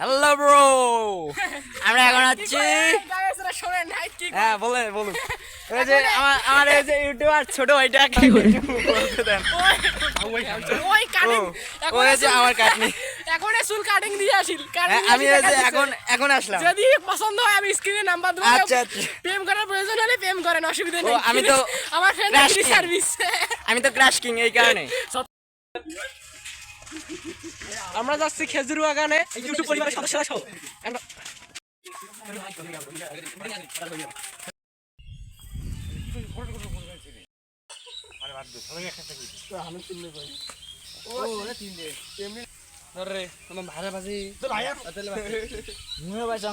Hello bro আমরা এখন আছি হ্যাঁ বলে বলুন। ওই যে আমার আমার এই যে ইউটিউবার ছোট ভাইটা কি বলতে দেন। ওই কাটিং ও হচ্ছে আমার কাটনি এখন চুল কাটিং দিয়ে আসিল। হ্যাঁ, আমি এই যে এখন এখন আসলাম। যদি পছন্দ হয় আমি স্ক্রিনে নাম্বার দেবো। আচ্ছা। প্রেম করার প্রয়োজন হলে প্রেম করেন অসুবিধা নেই। আমি তো আমার ফ্রেন্ড। সার্ভিস আমি তো ক্রাশ কিং এই কারণে। আমরা যাচ্ছি খেজুর বাগানে ইউটিউব পরিবারের সদস্যরা সহ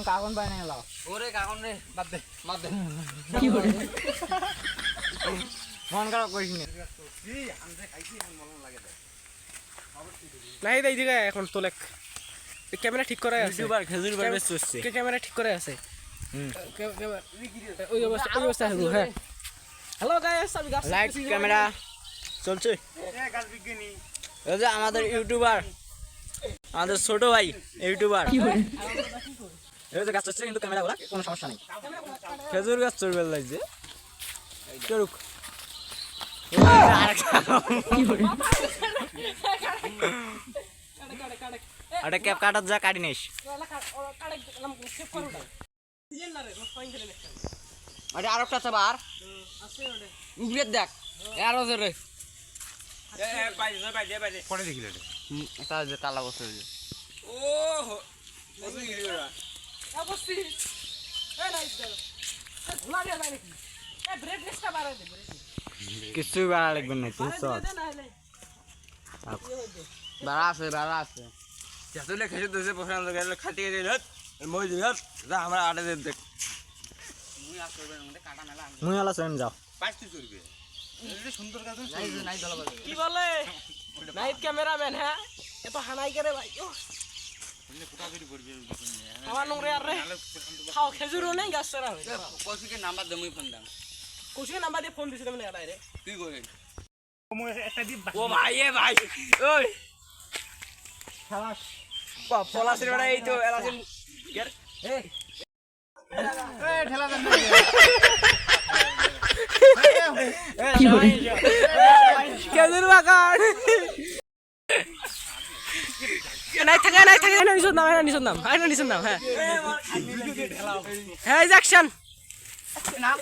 কাকন পাই নাই ওরে কাকন রে বাদ দে বাদ দে মন খারাপ করিস নি নাই দেই দিকে এখন তোলেক ক্যামেরা ঠিক করা আছে। ইউটিউবার খেজুর বাড়বে চলছে কে ক্যামেরা ঠিক করে আছে? হুম। ওই অবস্থা ওই অবস্থা হলো হ্যাঁ। হ্যালো গাইস আমি গাছ লাইট ক্যামেরা চলছে। এই যে আমাদের ইউটিউবার আমাদের ছোট ভাই ইউটিউবার। এই যে গাছ চলছে কিন্তু ক্যামেরা ওরা কোনো সমস্যা নেই। খেজুর গাছ চড়বে লাগছে চড়ুক কাটে, কাটে। ওটা ক্যাপ কাটার যা কাটি নিস ওরা কাটে, ওরা কাটে, এলাম, save করো ওটা। দিয়েন না রে, আমার fine খেলে নেক্সট time। ওটা আর একটা চাবা আর আছে ওটা। উপরে দেখ আরও জোরে এটা যে তালা বসে যে এ, বসছি। এ, নাই, দাঁড়া। এ, ধুলা দেয়া যায় নাকি? এ, brightness টা বাড়ায় দে, brightness। কিছু বাড়া লাগবে না তুই বাড়ায় চল দিলে দে, না হলে। বাড়া আছে বাড়া আছে। আসলে খেসে দেশে পছন্দ করে খাতে গেলে হত মই দিল যা আমরা আটে দেন দেখ। মুই আলা চলেন যাও। পাঁচটি চলবে কি বলে? নাইট ক্যামেরাম্যান হ্যাঁ এত হানাই করে ভাই আমার নোংরে আর রে খাও খেজুরও নেই গাছ চড়া হয়ে? কৌশিকের নাম্বার ফোন দাম। কুসিকে নাম্বার দিয়ে ফোন দিছিলাম না রে তুই করে ও ভাই এ ভাই ওই পলাশের বেড়া এই তো এলাসিন খেজুর বাগান নাই থাকে নাই থাকে না নাম হ্যাঁ নিচত নাম হ্যাঁ নিচত নাম হ্যাঁ হ্যাঁ অ্যাকশন নামে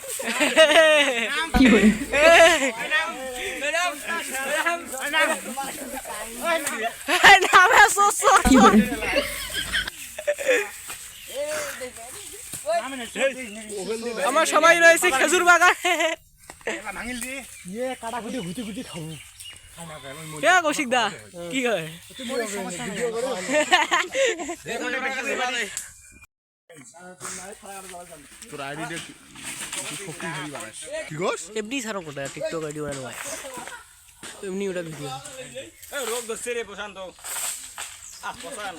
সোস আমার সবাই রয়েছে খেজুর বাগান। কে কৌশিক দা কি হয়? এমনি ছাড়ো কোটা টিকটক আইডি বানানো হয়। এমনি ওটা ভিডিও। রোগ দোষে রে প্রশান্ত। আর পছান